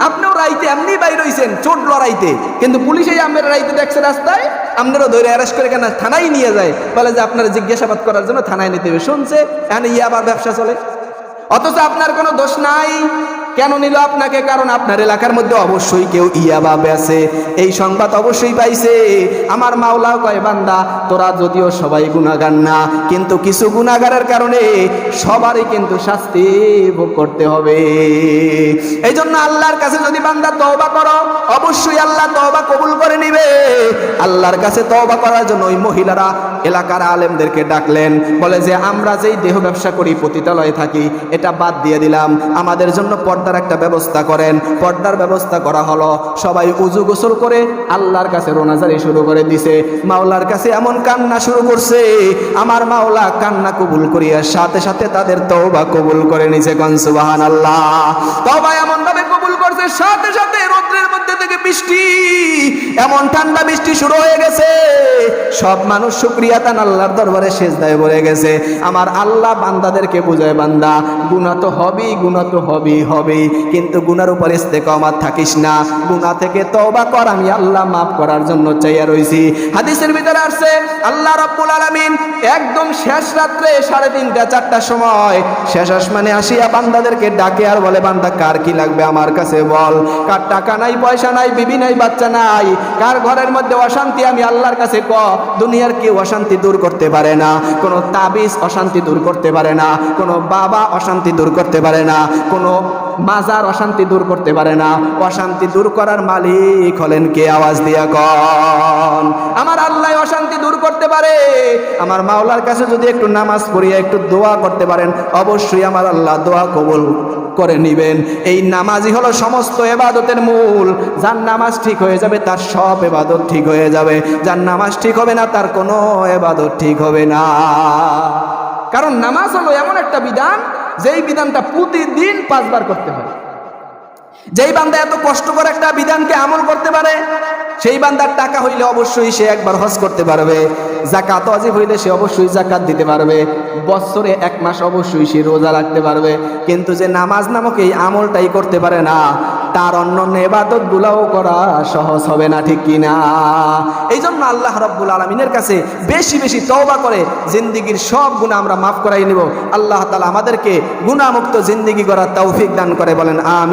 আপনিও রাইতে এমনি বাইর হইছেন চোট লড়াইতে কিন্তু পুলিশে আমের রাইতে দেখছে রাস্তায় আপনারও ধরে অ্যারেস্ট করে কেন থানায় নিয়ে যায়? বলে যে আপনার জিজ্ঞাসাবাদ করার জন্য থানায় নিতে হবে। শুনছে, এখন ইয়ে আবার ব্যবসা চলে। অথচ আপনার কোনো দোষ নাই। কেন নিল আপনাকে? কারণ আপনার এলাকার মধ্যে অবশ্যই কেউ ইয়াবা বেছে এই সংবাদ অবশ্যই পাইছে। আমার মাওলাও কয়, বান্দা, তোরা যদিও সবাই গুণাগার না, কিন্তু কিছু গুণাগারের কারণে সবারই কিন্তু শাস্তি ভোগ করতে হবে। এই জন্য আল্লাহর কাছে যদি বান্দা তওবা করো, অবশ্যই আল্লাহ তওবা কবুল করে নিবে। আল্লাহর কাছে তওবা করার জন্য ওই মহিলারা এলাকার আলেমদেরকে ডাকলেন। বলে যে, আমরা যেই দেহ ব্যবসা করি, পতিতালয়ে থাকি, এটা বাদ দিয়ে দিলাম। আমাদের জন্য পর্দার একটা ব্যবস্থা করেন, পর্দার ব্যবস্থা করা হলো। সবাই উজু গোসল করে আল্লাহর কাছে রোনাজারি শুরু করে দিছে। মাওলার কাছে এমন কান্না শুরু করছে, আমার মাওলা কান্না কবুল করিয়া সাথে সাথে তাদের তওবা কবুল করে নিছে কনসুবাহান আল্লাহ তবা এমন ভাবে কবুল করছে, সাথে সাথে রৌদ্রের মধ্যে থেকে এমন ঠান্ডা বৃষ্টি শুরু হয়ে গেছে। সব মানুষ শুক্রিয়া তান, আল্লাহর দরবারে শেষ দায় বলে গেছে। আমার আল্লাহ বান্দাদেরকে বুঝায়, বান্দা গুণা তো হবেই গুণা তো হবেই হবেই। কিন্তু গুনার উপর ইস্তেকামাত থাকিস না। গুণা থেকে তওবা কর, আমি আল্লাহ মাফ করার জন্য চাইয়া রইছি। হাদিসের ভিতরে আসছে, আল্লাহ রাব্বুল আলামিন একদম শেষ রাত্রে সাড়ে তিনটা, চারটার সময় শেষ আসমানে আসিয়া বান্দাদেরকে ডাকে আর বলে, বান্দা, কার কি লাগবে আমার কাছে বল? কার টাকা নাই, পয়সা নাই, বিবি নাই, বাচ্চা নাই। কার ঘরের মধ্যে অশান্তি আমি আল্লাহর কাছে ক? দুনিয়ার কেউ অশান্তি দূর করতে পারে না। কোনো তাবিজ অশান্তি দূর করতে পারে না। কোনো বাবা অশান্তি দূর করতে পারে না। কোনো মাজার অশান্তি দূর করতে পারে না। অশান্তি দূর করার মালিক হলেন কে? আওয়াজ দিয়া কন। আমার আল্লাহ অশান্তি দূর করতে পারে। আমার মাওলার কাছে যদি একটু নামাজ পড়িয়া একটু দোয়া করতে পারেন, অবশ্যই আমার আল্লাহ দোয়া কবুল করে নিবেন। এই নামাজই হলো সমস্ত এবাদতের মূল। যার নামাজ ঠিক হয়ে যাবে, তার সব এবাদত ঠিক হয়ে যাবে। যার নামাজ ঠিক হবে না, তার কোনো এবাদত ঠিক হবে না। কারণ নামাজ হলো এমন একটা বিধান, যেই বিধানটা প্রতিদিন পাঁচবার করতে হয়। যেই বান্দা এত কষ্ট করে একটা বিধানকে আমল করতে পারে, সেই বান্দার টাকা হইলে অবশ্যই সে একবার হজ করতে পারবে। জাকাত অজিব হইলে সে অবশ্যই জাকাত দিতে পারবে। বছরে এক মাস অবশ্যই সে রোজা রাখতে পারবে। কিন্তু যে নামাজ নামক এই আমলটাই করতে পারে না, তার অন্য নেবাদত গুলাও করা সহজ হবে না, ঠিক কিনা? এই জন্য আল্লাহ রব্বুল আলমিনের কাছে বেশি বেশি তওবা করে, জিন্দিগির সব গুণা আমরা মাফ করাই নিব। আল্লাহ তালা আমাদেরকে গুণামুক্ত জিন্দিগি করার তৌফিক দান করে বলেন আমি